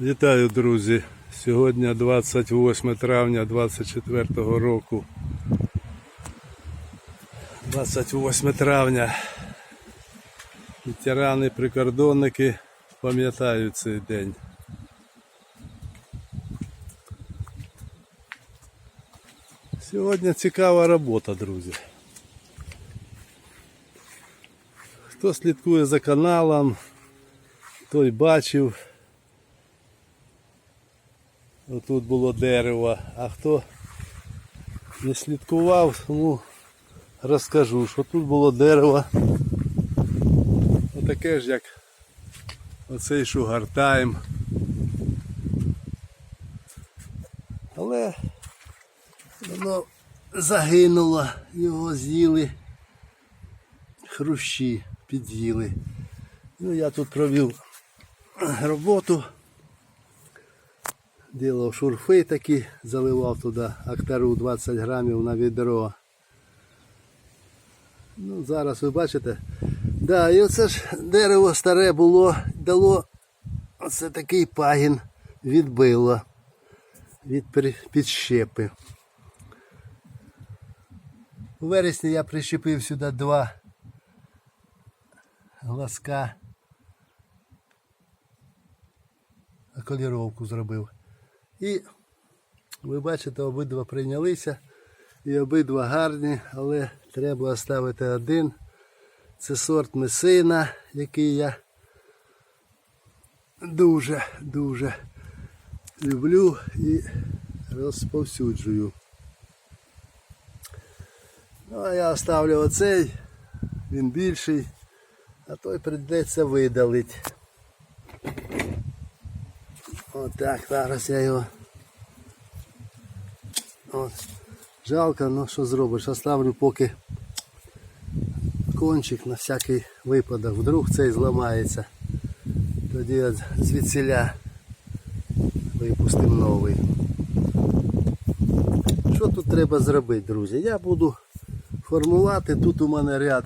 Вітаю, друзі! Сьогодні 28 травня 24 року. 28 травня. Ветерани, прикордонники пам'ятають цей день. Сьогодні цікава робота, друзі. Хто слідкує за каналом, той бачив. Тут було дерево, а хто не слідкував, тому розкажу, що тут було дерево. Отаке ж як оцей шугартайм. Але воно загинуло, його з'їли хрущі, під'їли. Ну я тут провів роботу. Ділав шурфи такі, заливав туди актару 20 грамів на відро. Ну, зараз ви бачите. Да, і оце ж дерево старе було, дало оце такий пагін відбило від підщепи. У вересні я прищепив сюди два глазка. Коліровку зробив. І ви бачите, обидва прийнялися. І обидва гарні, але треба оставити один. Це сорт месина, який я дуже, дуже люблю і розповсюджую. Ну, а я оставлю оцей, він більший, а той прийдеться видалити. Отак, зараз я його. От. Жалко, ну що зробиш, оставлю поки кончик на всякий випадок. Вдруг цей зламається. Тоді я звідсіля випустимо новий. Що тут треба зробити, друзі? Я буду формувати. Тут у мене ряд,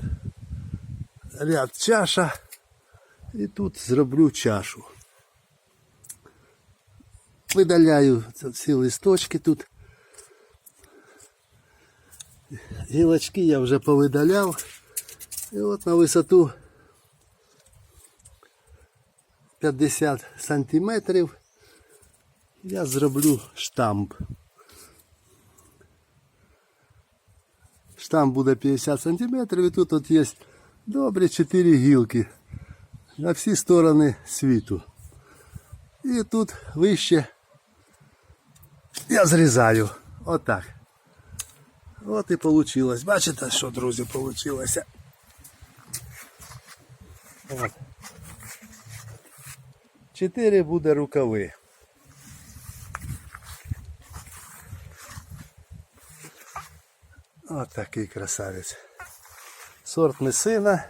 ряд чаша. І тут зроблю чашу. Видаляю ці всі листочки тут. Гілочки я вже повидаляв. І от на висоту 50 сантиметрів я зроблю штамп. Штамп буде 50 сантиметрів і тут от є добрі 4 гілки на всі сторони світу. І тут вище я зрізаю. Отак. От і вийшло. Бачите, що, друзі, вийшло? От. Чотири буде рукави. От такий красавець. Сорт месина.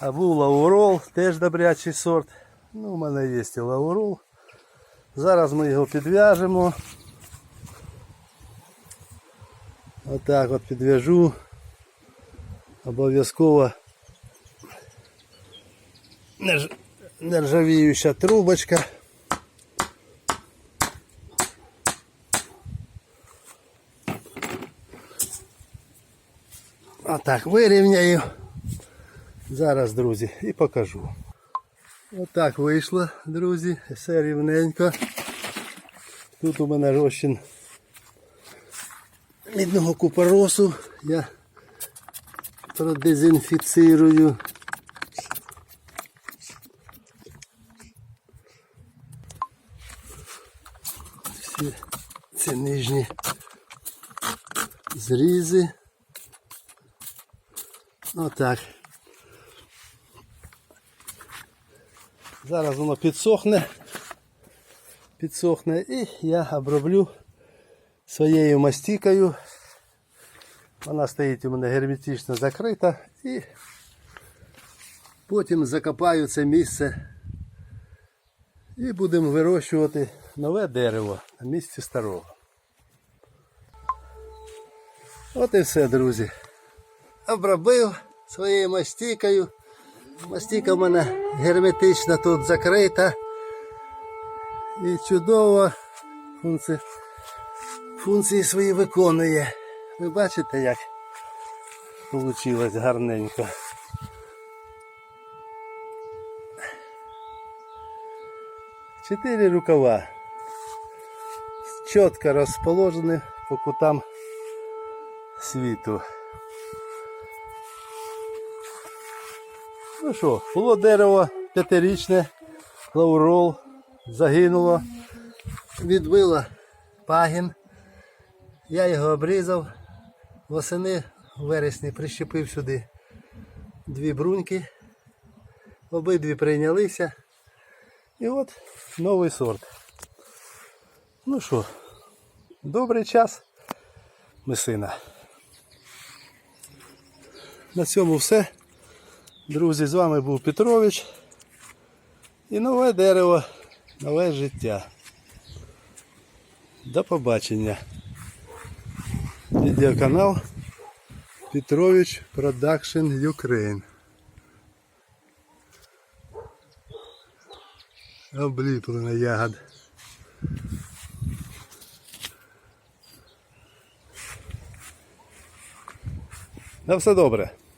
А був лаурол, теж добрячий сорт. Ну, у мене є лаурол. Зараз ми його підв'яжемо. Отак от підв'яжу. Обов'язково нерж- нержавіюча трубочка. Отак вирівняю. Зараз, друзі, і покажу. Отак вийшло, друзі, все рівненько. Тут у мене розчин мідного купоросу. Я продезінфіцирую. Всі ці нижні зрізи. Отак. Зараз воно підсохне. Підсохне і я оброблю своєю мастікою. Вона стоїть у мене герметично закрита і потім закопаю це місце і будемо вирощувати нове дерево на місці старого. От і все, друзі. Обробив своєю мастікою. Мастіка в мене герметично тут закрита. І чудово функції, функції свої виконує. Ви бачите, як вийшло гарненько. Чотири рукава чітко розположені по кутам світу. Ну що, було дерево п'ятирічне, лаурол, загинуло, відбило пагін. Я його обрізав. Восени в вересні прищепив сюди дві бруньки. Обидві прийнялися. І от новий сорт. Ну що, добрий час, месина. На цьому все. Друзі, з вами був Петрович. І нове дерево, нове життя. До побачення. Відеоканал Петрович Production Ukraine. Обліплена ягод. На все добре.